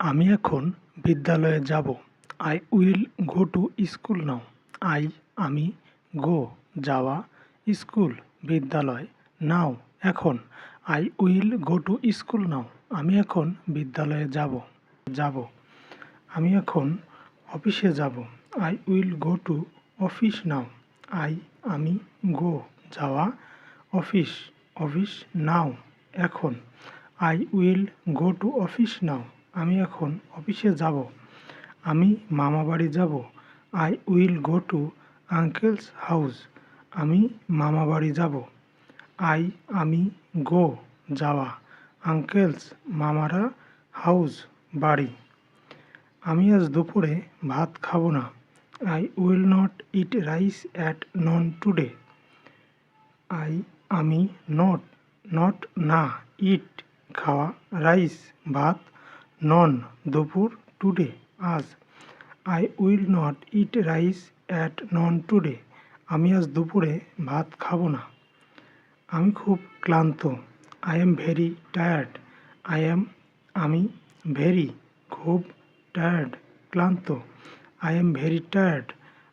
আমি এখন বিদ্যালয়ে যাব। I will go to school now I আমি গো যাওয়া স্কুল বিদ্যালয় নাও এখন। I will go to school now আমি এখন বিদ্যালয়ে যাব যাব। আমি এখন অফিসে যাব। I will go to office now I আমি গো যাওয়া অফিস অফিস নাও এখন। I will go to office now আমি এখন অফিসে যাব। আমি মামা বাড়ি যাব। I will go to uncle's house. আমি মামা বাড়ি যাব। আই, আমি গো যাওয়া। আঙ্কেলস, মামারা হাউস, বাড়ি। আমি আজ দুপুরে ভাত খাব না। I will not eat rice at noon today. I, আমি নট নট না, ইট খাওয়া, রাইস, ভাত নন, দুপুর টুডে আজ। I will not eat rice at noon today আমি আজ দুপুরে ভাত খাব না। আমি খুব ক্লান্ত। I am very tired I am আমি ভেরি খুব টায়ার্ড ক্লান্ত। আই এম ভেরি টায়ার্ড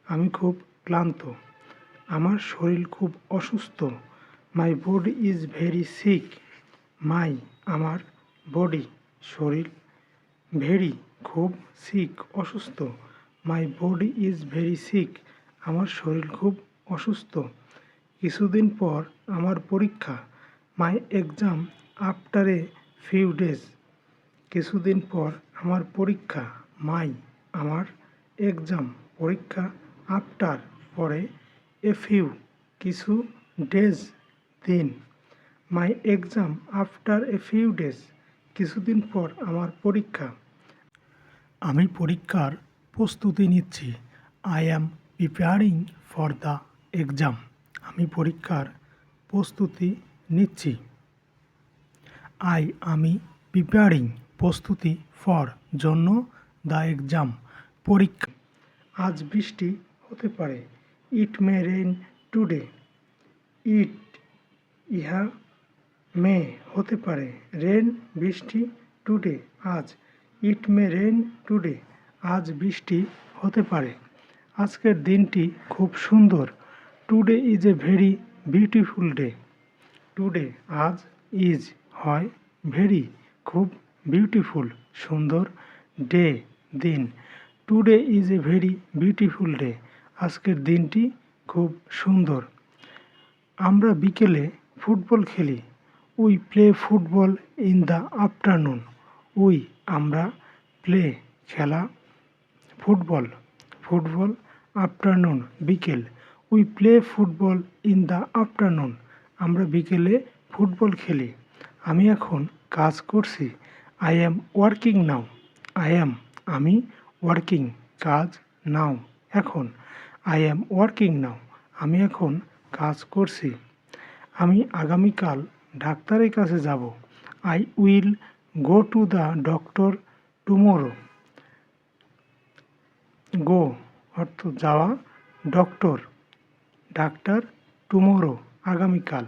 আমি খুব ক্লান্ত। আমার শরীর খুব অসুস্থ। My body is very sick my আমার বডি শরীর ভেরি, খুব সিক অসুস্থ। My body is very sick আমার শরীর খুব অসুস্থ। কিছুদিন পর আমার পরীক্ষা my exam after a few days কিছুদিন পর আমার পরীক্ষা মাই আমার এক্সাম পরীক্ষা আফটার পরে এ ফিউ কিছু ডেজ দিন। My exam after a few days কিছুদিন পর আমার পরীক্ষা। আমি পরীক্ষার প্রস্তুতি নিচ্ছি। I am preparing for the exam আমি পরীক্ষার প্রস্তুতি নিচ্ছি। আই আমি প্রিপেয়ারিং প্রস্তুতি ফর জন্য দ্য এক্সাম পরীক্ষা, আজ বৃষ্টি হতে পারে। ইট মে রেন টুডে ইট ইহা মে হতে পারে। রেন বৃষ্টি টুডে আজ ইট মে রেন টুডে। আজ বৃষ্টি হতে পারে। আজকের দিনটি খুব সুন্দর। Today is a very beautiful day. Today আজ ইজ হয় ভেরি খুব বিউটিফুল, সুন্দর ডে, দিন। Today is a very beautiful day. আজকের দিনটি খুব সুন্দর। আমরা বিকেলে ফুটবল খেলি। We play football in the afternoon. We, আমরা প্লে, খেলা, ফুটবল ফুটবল আফটারনুন, বিকেল। We play football in the afternoon, আমরা বিকেলে ফুটবল খেলি। আমি এখন কাজ করছি। I am working now. I am, আমি ওয়ার্কিং, কাজ নাও, এখন। আই অ্যাম ওয়ার্কিং নাও, আমি এখন কাজ করছি। আমি আগামীকাল ডাক্তারের কাছে যাব। I will go to the doctor tomorrow go অর্থ যাওয়া ডক্টর ডাক্তার টুমোরো আগামীকাল।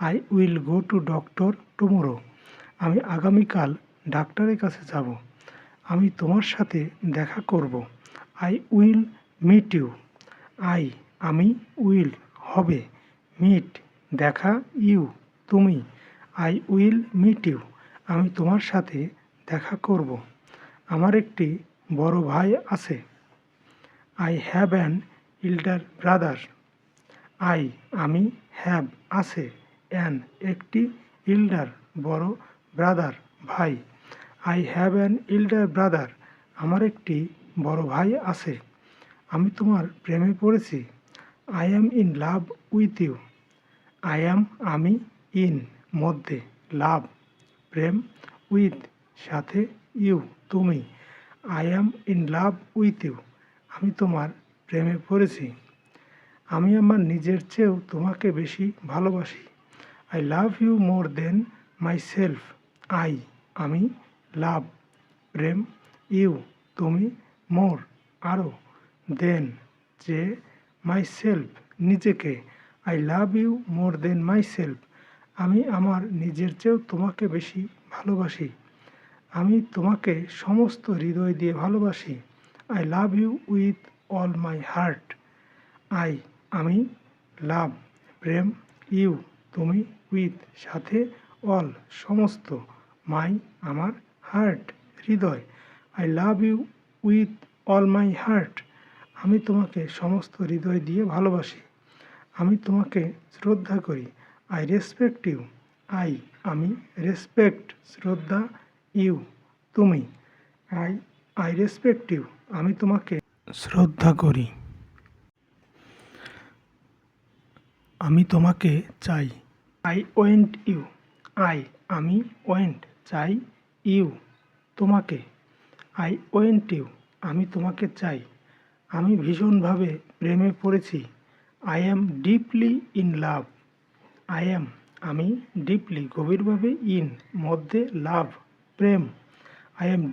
I will go to doctor tomorrow আমি আগামীকাল ডাক্তারের কাছে যাব। আমি তোমার সাথে দেখা করব। I will meet you I আমি উইল হবে। মিট দেখা ইউ তুমি। আই উইল মিট ইউ আমি তোমার সাথে দেখা করব। আমার একটি বড় ভাই আছে। I have an elder brother I আমি হ্যাভ আছে অ্যান একটি ইল্ডার বড় ব্রাদার ভাই। I have an elder brother আমার একটি বড় ভাই আছে। আমি তোমার প্রেমে পড়েছি। I am in love with you I am আমি ইন মধ্যে লাভ প্রেম উইথ সাথে ইউ, তুমি। I am in love with you, আমি তোমার প্রেমে পড়েছি। আমি আমার নিজের চেয়েও তোমাকে বেশি ভালোবাসি। I love you more than myself I, আমি লাভ, প্রেম, ইউ, তুমি মোর আরও দেন যে মাই সেলফ নিজেকে। I love you more than myself আমি আমার নিজের চেয়েও তোমাকে বেশি ভালোবাসি। আমি তোমাকে সমস্ত হৃদয় দিয়ে ভালোবাসি। I love you with all my heart I আমি লাভ প্রেম ইউ তুমি উইথ সাথে অল সমস্ত মাই আমার heart Hridoy. I love you with all my heart আমি তোমাকে সমস্ত হৃদয় দিয়ে ভালোবাসি। আমি তোমাকে শ্রদ্ধা করি। আই রেসপেক্ট ইউ আই আমি রেসপেক্ট শ্রদ্ধা ইউ তুমি। আই আই রেসপেক্ট ইউ আমি তোমাকে শ্রদ্ধা করি। আমি তোমাকে চাই। আই ওয়েন্ট ইউ আই আমি ওয়েন্ট চাই ইউ তোমাকে। আই ওয়েন্ট ইউ আমি তোমাকে চাই। আমি ভীষণভাবে প্রেমে পড়েছি। I am deeply in love I am আমি ডিপলি গভীরভাবে ইন মধ্যে লাভ প্রেম. I am